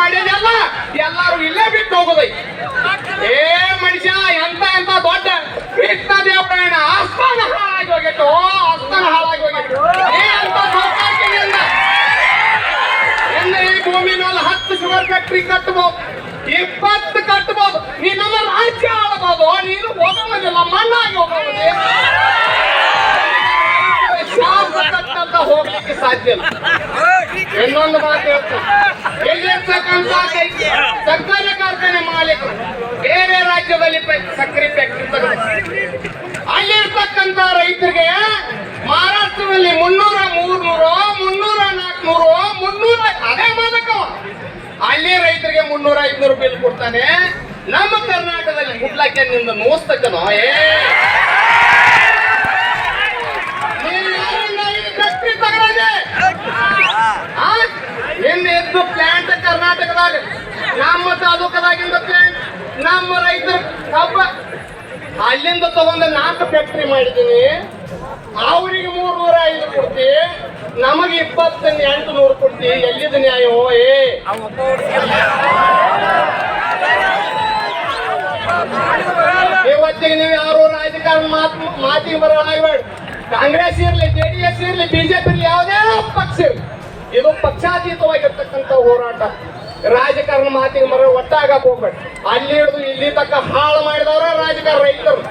ಮಾಡ್ಯಾನಲ್ಲ ಎಲ್ಲಾರು ಇಲ್ಲೇ ಬಿಟ್ಟು ಹೋಗೋದೈ. ಏ ಮನುಷ್ಯ, ಎಂತ ಎಂತ ದೊಡ್ಡ ಕೃಷ್ಣ ದೇವರಾಯಣ ಆಸ್ಥಾನ ಹಾಳಾಗಿ ಹೋಗಿತ್ತು. ಆಸ್ಥಾನ ಹಾಳಾಗಿ ಹೋಗಿತ್ತು. ಏ, ಅಂತ ಈ ಭೂಮಿ ಮೇಲೆ ಹತ್ತು ಶುಗರ್ ಫ್ಯಾಕ್ಟ್ರಿ ಕಟ್ಟಬಹುದು ಇಪ್ಪತ್ತು ಕಟ್ಟಬಹುದು ನೀ ರಾಜ್ಯ ಆಡಬಹುದು ನೀನು ಹೋಗೋದಿಲ್ಲ ಮಣ್ಣಾಗಿ ಹೋಗೋದು ಸಾಧ್ಯ ಇನ್ನೊಂದು ಮಾತು ಹೇಳ್ತೀನಿ. ಎಲ್ಲಿರ್ತಕ್ಕಂಥ ಸಕ್ಕರೆ ಕಾರ್ಖಾನೆ ಮಾಲೀಕರು ಬೇರೆ ರಾಜ್ಯದಲ್ಲಿ ಸಕ್ಕರೆ ಫ್ಯಾಕ್ಟ್ರಿ ಅಲ್ಲಿರ್ತಕ್ಕಂಥ ರೈತರಿಗೆ ಮಹಾರಾಷ್ಟ್ರದಲ್ಲಿ ಮುನ್ನೂರ ಮೂರ್ನೂರು, ಮುನ್ನೂರ ನಾಲ್ಕುನೂರು ಮುನ್ನೂರ ಅದೇ ಮಾದಕವ ಅಲ್ಲಿ ರೈತರಿಗೆ ಮುನ್ನೂರ ಐದ್ನೂರು ರೂಪಾಯಿ ಕೊಡ್ತಾನೆ. ನಮ್ಮ ಕರ್ನಾಟಕದಲ್ಲಿ ಮುಟ್ಲಾಕೆ ನಿಂದ ನೋಸ್ತಕ್ಕನೋ ಏ! ಎದ್ದು ಪ್ಲಾಂಟ್ ಕರ್ನಾಟಕದಾಗ, ನಮ್ಮ ತಾಲೂಕದಾಗಿಂದ ಪ್ಲಾಂಟ್ ನಮ್ಮ ರೈತರ ಹಬ್ಬ. ಅಲ್ಲಿಂದ ತಗೊಂಡ ನಾಲ್ಕು ಫ್ಯಾಕ್ಟ್ರಿ ಮಾಡಿದ್ದೀನಿ. ಅವ್ರಿಗೆ ಮೂರ್ನೂರ ಐದು ಕೊಡ್ತಿ, ನಮಗೆ ಇಪ್ಪತ್ತ ಎಂಟು ನೂರು ಕೊಡ್ತಿ. ಎಲ್ಲಿದ ನ್ಯಾಯ ಏ? ಇವತ್ತಿಗೆ ನೀವು ಯಾರು ರಾಜಕಾರಣ ಮಾತು ಮಾತಿಗೆ ಬರೋಣ ಕಾಂಗ್ರೆಸ್ ಇರ್ಲಿ ಜೆಡಿಎಸ್ ಇರ್ಲಿ ಬಿಜೆಪಿ ಇರ್ಲಿ ಯಾವುದೇ ಪಕ್ಷ ಇರ್ಲಿ. ಇದು ಪಕ್ಷಾತೀತವಾಗಿರ್ತಕ್ಕಂಥ ಹೋರಾಟ. ರಾಜಕಾರಣ ಮಾತಿಗೆ ಮರ ಒಟ್ಟಾಗಕ್ಕೆ ಹೋಗ್ಬೇಡ. ಅಲ್ಲಿ ಹಿಡಿದು ಇಲ್ಲಿ ತಕ್ಕ ಹಾಳು ಮಾಡಿದವರ ರಾಜಕಾರಣ ರೈತರು.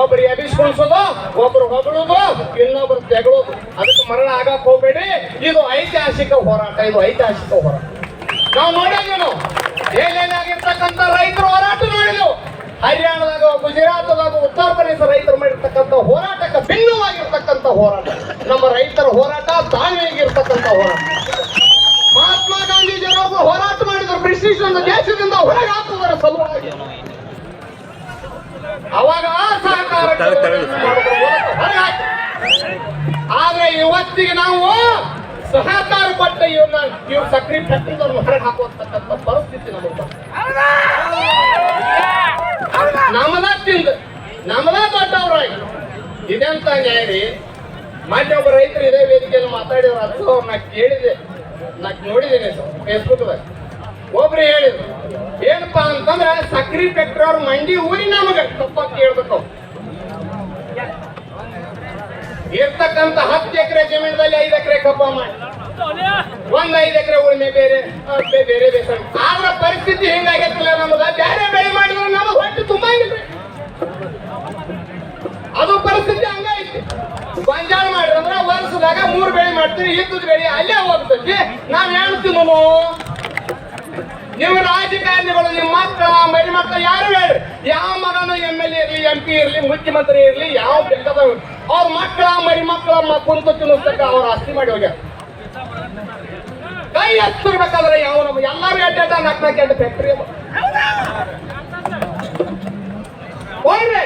ಒಬ್ರು ಎಬಿಸ್ಕೊಳ್ಸೋದು ಒಬ್ರು ಹೊಗಳೋದು, ಇನ್ನೊಬ್ರು ತೆಗಳೋದು. ಅದಕ್ಕೆ ಮರಣ ಆಗಕ್ಕೆ ಹೋಗ್ಬೇಡಿ. ಇದು ಐತಿಹಾಸಿಕ ಹೋರಾಟ, ಇದು ಐತಿಹಾಸಿಕ ಹೋರಾಟ. ನಾವು ನೋಡಿದ್ವಿ ನಾವು ಏನೇನಾಗಿರ್ತಕ್ಕಂಥ ರೈತರು ಹೋರಾಟ ನೋಡಿದೆವು ಹರಿಯಾಣದಾಗ, ಗುಜರಾತ್ದಾಗ, ಉತ್ತರ ಪ್ರದೇಶ ರೈತರು ಮಾಡಿರ್ತಕ್ಕಂಥ ಹೋರಾಟಕ್ಕೆ ಭಿನ್ನವಾಗಿರ್ತಕ್ಕಂಥ ಹೋರಾಟ. ನಮ್ಮ ರೈತರ ಹೋರಾಟ ತಾಳ್ಮೆಯಾಗಿರ್ತಕ್ಕಂಥ ಹೋರಾಟ. ಮಹಾತ್ಮ ಗಾಂಧೀಜಿಯವರು ಹೋರಾಟ ಮಾಡಿದ್ರು. ಬ್ರಿಟಿಷ್ ದೇಶದಿಂದ ಹೊರಗೆ ಹಾಕುವುದರ ಸಲುವಾಗಿ. ಅವಾಗ ಸಹಕಾರ. ಆದ್ರೆ ಇವತ್ತಿಗೆ ನಾವು ಸಹಕಾರ ಪಟ್ಟ ಇವನ್ನ ಇವ್ ಸಕ್ರಿ ಫ್ಯಾಕ್ಟ್ರಿದವ್ರನ್ನ ಹೊರಗೆ ಹಾಕುವಂತಕ್ಕಂಥ ಪರಿಸ್ಥಿತಿ ನಮಗೆ ತಿಂದು ನಮ್ಮದ ತಿಂದ ನಮ್ಮದ ದೊಡ್ಡವ್ರಾಗಿ. ಇದೆಂತ ನ್ಯಾಯ ರೀ? ಮೊನ್ನೆ ಒಬ್ಬ ರೈತರು ಇದೇ ವೇದಿಕೆಯಲ್ಲಿ ಮಾತಾಡಿದ್ರು, ಅದು ನಾ ಕೇಳಿದೆ. ನಾ ನೋಡಿದ್ದೇನೆ ಫೇಸ್ಬುಕ್ದಾಗ ಒಬ್ರು ಹೇಳಿದ್ರು, ಏನಪ್ಪಾ ಅಂತಂದ್ರೆ ಸಕ್ರಿ ಫ್ಯಾಕ್ಟ್ರಿ ಅವ್ರ ಮಂಡಿ ಊರಿ ನಮಗೆ ತಪ್ಪ ಕೇಳ್ಬೇಕು ಇರ್ತಕ್ಕಂತ ಹತ್ತು ಎಕರೆ ಜಮೀನದಲ್ಲಿ ಐದು ಎಕರೆ ಕಬ್ಬ ಮಾಡಿ ಒಂದ್ ಐದು ಎಕರೆ ಉಳುಮೆ ಬೇರೆ ಬೇರೆ ಬೇಸ ಆದ್ರ ಪರಿಸ್ಥಿತಿ ಹಿಂಗಾಗತ್ತಲ್ಲ ನಮಗ ಬೇರೆ ಬೆಳೆ ಮಾಡಿದ್ರೆ ನಮಗ್ ಹೊಟ್ಟೆ ತುಂಬಂಗಿಲ್ರಿ ಅದು ಪರಿಸ್ಥಿತಿ ಹಂಗೈತಿ ಗೊಂಜಾಳ ಮಾಡಿದ್ರೆ ವರ್ಷದಾಗ ಮೂರ್ ಬೆಳೆ ಮಾಡ್ತೀವಿ ಇದ್ದದ್ ಬೆಳೆ ಅಲ್ಲೇ ಹೋಗ್ತೈತಿ ಹೇಳ್ತೀನಿ ನೀವು ರಾಜಕಾರಣಿಗಳು, ನಿಮ್ಮ ಮಕ್ಕಳ ಮರಿ ಮಕ್ಕಳ ಯಾರು ಹೇಳಿ? ಯಾವ ಮಗನು ಎಂ ಎಲ್ ಇರ್ಲಿ ಎಂ ಪಿ ಇರಲಿ, ಮುಖ್ಯಮಂತ್ರಿ ಇರಲಿ, ಯಾವ ಬೇಕಾದ ಅವ್ರ ಮಕ್ಕಳ ಮರಿ ಮಕ್ಕಳ ಕುಂತು ತಿನ್ನಿಸ್ತಕ್ಕ ಅವ್ರ ಆಸ್ತಿ ಮಾಡಿ ಹೋಗ್ಯಾರ. ಕೈ ಹತ್ತಿರ್ಬೇಕಾದ್ರೆ ಯಾವ ನಮ್ಮ ಎಲ್ಲಾರು ಎಡ್ಡ ಎಡ್ಡ ನಾಲ್ಕು ನಾಲ್ಕು ಹೋಗ್ರಿ.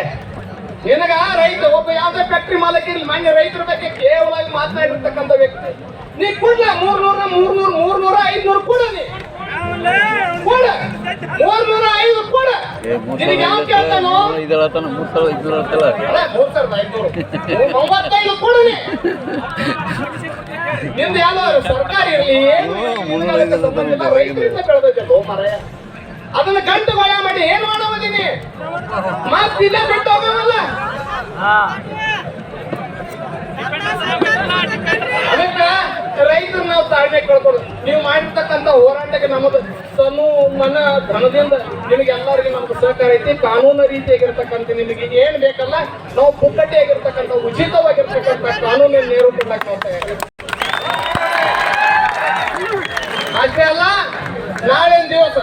ನಿನಗ ರೈತ ಒಬ್ಬ ಯಾವ್ದೇ ಫ್ಯಾಕ್ಟ್ರಿ ಮಾಲಕ ಇರ್ಲಿ ಮಾನ್ಯ ರೈತರ ಬಗ್ಗೆ ಕೇವಲ ಮಾತನಾಡಿರ್ತಕ್ಕಂಥ ವ್ಯಕ್ತಿ. ನೀ ಕೂಡ ಮೂರ್ನೂರ ಮೂರ್ನೂರ ಮೂರ್ನೂರ ಐದ್ನೂರು ಕೂಡ ನೀ. ಕೊಡ. ಮೂರ್ನೂರ ಐದು ಕೊಡ. ನಿನಗೆ ಯಾವ ಕೇಳ್ತಾನೋ? ಇದಳತನ ಮೂರ್ ಸಾವಿರ ಇದ್ರತಲ್ಲ ಅಲ್ಲ, ಮೂರ್ ಸಾವಿರದ ಐದ್ನೂರು. ಒಂಬತ್ತೈದು ಕೊಡು ನೀ. ನಿಂದು ಯಾವ್ದಾದ್ರು ಸರ್ಕಾರಿ ಇರಲಿ ರೈತರಿಂದ ಬೆಳೆದೈತಲ್ಲೋ ಮಾರಾಯ. ಅದನ್ನ ಗಂಟು ಗೊಳ ಮಾಡಿ ಏನ್ ಮಾಡೋದಿನಿ ಮತ್ತೆ ಇಲ್ಲೇ ಬಿಟ್ಟು ಹೋಗಲ್ಲ ರೈತರು ನಾವು ತಾಳ್ಮೆ ಕೇಳ್ಕೊಡು ನೀವು ಮಾಡಿರ್ತಕ್ಕಂಥ ಹೋರಾಟಕ್ಕೆ ನಮ್ಮದು ತನು ಮನ ಧನದಿಂದ ನಿಮಗೆ ಎಲ್ಲರಿಗೂ ನಮ್ಗೆ ಸಹಕಾರ ಐತಿ. ಕಾನೂನು ರೀತಿಯಾಗಿರ್ತಕ್ಕಂಥ ನಿಮಗೆ ಏನ್ ಬೇಕಲ್ಲ, ನಾವು ಪುಕ್ಕಟ್ಟಿಯಾಗಿರ್ತಕ್ಕಂಥ, ಉಚಿತವಾಗಿರ್ತಕ್ಕಂಥ ಕಾನೂನಿನ ನೇರು ಕೊಡ್ಲಾಕ್ ಅಷ್ಟೇ ಅಲ್ಲ ನಾಳೆ ದಿವಸ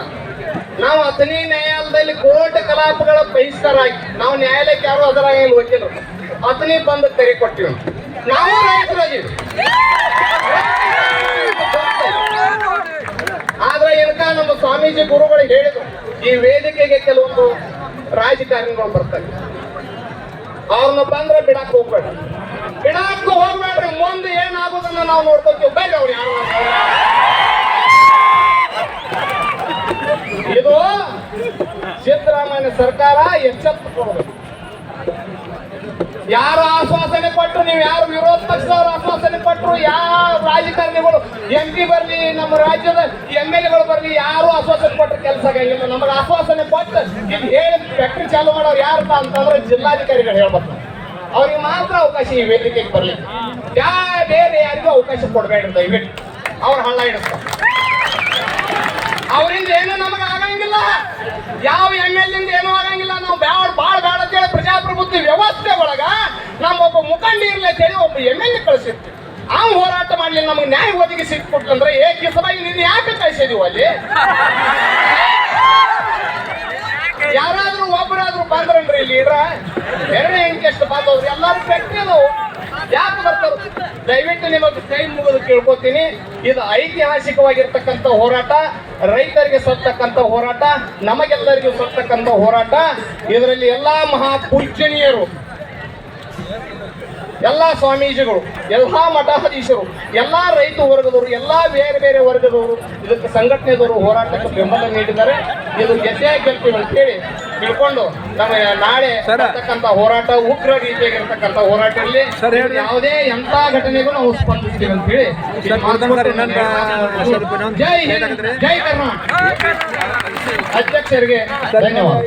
ನಾವು ಅಥಣಿ ನ್ಯಾಯಾಲಯದಲ್ಲಿ ಕೋರ್ಟ್ ಕಲಾಪಗಳ ಬಹಿಷ್ಕಾರ ಆಗಿ, ನಾವು ನ್ಯಾಯಾಲಯಕ್ಕೆ ಯಾರು ಅದರ ಏನು ವಕೀಲರು. ಅಥಣಿ ಬಂದು ತೆರೆ ಕೊಟ್ಟಿವಿ. ನಾವು ರೈತರಾಗಿವಿ ಆದ್ರೆ ಏನಕ ನಮ್ಮ ಸ್ವಾಮೀಜಿ ಗುರುಗಳು ಹೇಳಿದ್ರು, ಈ ವೇದಿಕೆಗೆ ಕೆಲವೊಂದು ರಾಜಕಾರಣಿಗಳು ಬರ್ತಾರೆ. ಅವ್ರನ್ನ ಬಂದ್ರೆ ಬಿಡಕ್ ಹೋಗ್ಬೇಡ. ಬಿಡಕ್ ಹೋಗ್ಬೇಡ್ರಿ, ಮುಂದೆ ಏನಾಗೋದನ್ನ ನಾವು ನೋಡ್ಕೊತೀವಿ. ಬೇರೆ ಅವ್ರು ಯಾರು ಇದು ಸಿದ್ದರಾಮಯ್ಯ ಸರ್ಕಾರ ಎಚ್ಚೆತ್ತುಕೊಳ್ಳಬೇಕು. ಯಾರು ಆಶ್ವಾಸನೆ ಕೊಟ್ಟರು ನೀವು ಯಾರು ವಿರೋಧ ಪಕ್ಷದವರು ಆಶ್ವಾಸನೆ ಕೊಟ್ಟರು ಯಾವ ರಾಜಕಾರಣಿಗಳು ಎಂ ಪಿ ಬರ್ಲಿ, ನಮ್ಮ ರಾಜ್ಯದ ಎಂ ಎಲ್ ಎಗಳು ಬರ್ಲಿ, ಯಾರು ಆಶ್ವಾಸನೆ ಕೊಟ್ಟರು ಕೆಲಸ ಆಗಿಲ್ಲ. ನಮಗೆ ಆಶ್ವಾಸನೆ ಕೊಟ್ಟು ಇಲ್ಲಿ ಹೇಳಿ ಫ್ಯಾಕ್ಟ್ರಿ ಚಾಲು ಮಾಡೋರು ಯಾರಪ್ಪ ಅಂತಂದ್ರೆ ಜಿಲ್ಲಾಧಿಕಾರಿಗಳು ಹೇಳ್ಬೇಕು. ಅವ್ರಿಗೆ ಮಾತ್ರ ಅವಕಾಶ ಈ ವೇದಿಕೆಗೆ ಬರಲಿ. ಯಾ ಬೇರೆ ಯಾರಿಗೂ ಅವಕಾಶ ಕೊಡಬೇಡ ದಯವಿಟ್ಟು. ಅವ್ರ ಹಳ್ಳ ಇಡಿಸ್ತಾರೆ ಅವರಿಂದ ಏನು ನಮಗೆ ಆಗಂಗಿಲ್ಲ. ಯಾವ ಎಂ ಎಲ್ ಇಂದ ಏನೂ ಆಗಂಗಿಲ್ಲ. ನಾವು ಬ್ಯಾಡ ಬಾಳ ಬೇಡ ಅಂತೇಳಿ ಪ್ರಜಾಪ್ರಭುತ್ವ ವ್ಯವಸ್ಥೆ ಒಳಗ ನಮ್ಮ ಒಬ್ಬ ಮುಖಂಡ ಇರ್ಲಿ ಅಂತೇಳಿ ಒಬ್ಬ ಎಂ ಎಲ್ ಎ ಕಳಿಸಿರ್ತೀವಿ ಆ ಹೋರಾಟ ಮಾಡ್ಲಿ ನಮಗೆ ನ್ಯಾಯ ಒದಗಿ ಸಿಕ್ಬಿಟ್ಟಂದ್ರೆ ಏ ಕಿಸಬಾಗಿ ನೀನು ಯಾಕೆ ಕಳಿಸಿದೀವಿ ಅಲ್ಲಿ? ಯಾರಾದ್ರೂ ಒಬ್ಬರಾದ್ರೂ ಬಂದ್ರನ್ರಿ ಎರಡನೇ ಹೆಂಗೆ ಎಷ್ಟು ಬಂದವ್ರು ಎಲ್ಲಾರು ಅದಾವು ಯಾಕೆ ಬರ್ತಾರ? ದಯವಿಟ್ಟು ನಿಮಗೆ ಕೈ ಮುಗಿದು ಕೇಳ್ಕೊತೀನಿ. ಇದು ಐತಿಹಾಸಿಕವಾಗಿರ್ತಕ್ಕಂಥ ಹೋರಾಟ. ರೈತರಿಗೆ ಸತ್ತಕ್ಕಂಥ ಹೋರಾಟ, ನಮಗೆಲ್ಲರಿಗೂ ಸತ್ತಕ್ಕಂಥ ಹೋರಾಟ. ಇದರಲ್ಲಿ ಎಲ್ಲಾ ಮಹಾಪೂಜ್ಯನೀಯರು ಎಲ್ಲಾ ಸ್ವಾಮೀಜಿಗಳು, ಎಲ್ಲಾ ಮಠಾಧೀಶರು, ಎಲ್ಲಾ ರೈತ ವರ್ಗದವರು, ಎಲ್ಲಾ ಬೇರೆ ಬೇರೆ ವರ್ಗದವರು ಇದಕ್ಕೆ ಸಂಘಟನೆದವರು ಹೋರಾಟಕ್ಕೆ ಬೆಂಬಲ ನೀಡಿದ್ದಾರೆ. ಇದು ಗೆದ್ದೇ ಗೆಲ್ತೀವಿ ಅಂತೇಳಿ ತಿಳ್ಕೊಂಡು ನಮ್ಮ ನಾಳೆ ಇರ್ತಕ್ಕಂಥ ಹೋರಾಟ ಉಗ್ರ ರೀತಿಯಾಗಿರ್ತಕ್ಕಂಥ ಹೋರಾಟ ಇರಲಿ. ಯಾವುದೇ ಎಂತ ಘಟನೆಗೂ ನಾವು ಸ್ಪಂದಿಸ್ತೀವಿ ಅಂತ ಹೇಳಿ ಜೈ ಹಿಂದ್ ಜೈ ಕರ್ನಾಟಕ. ಅಧ್ಯಕ್ಷರಿಗೆ ಧನ್ಯವಾದ.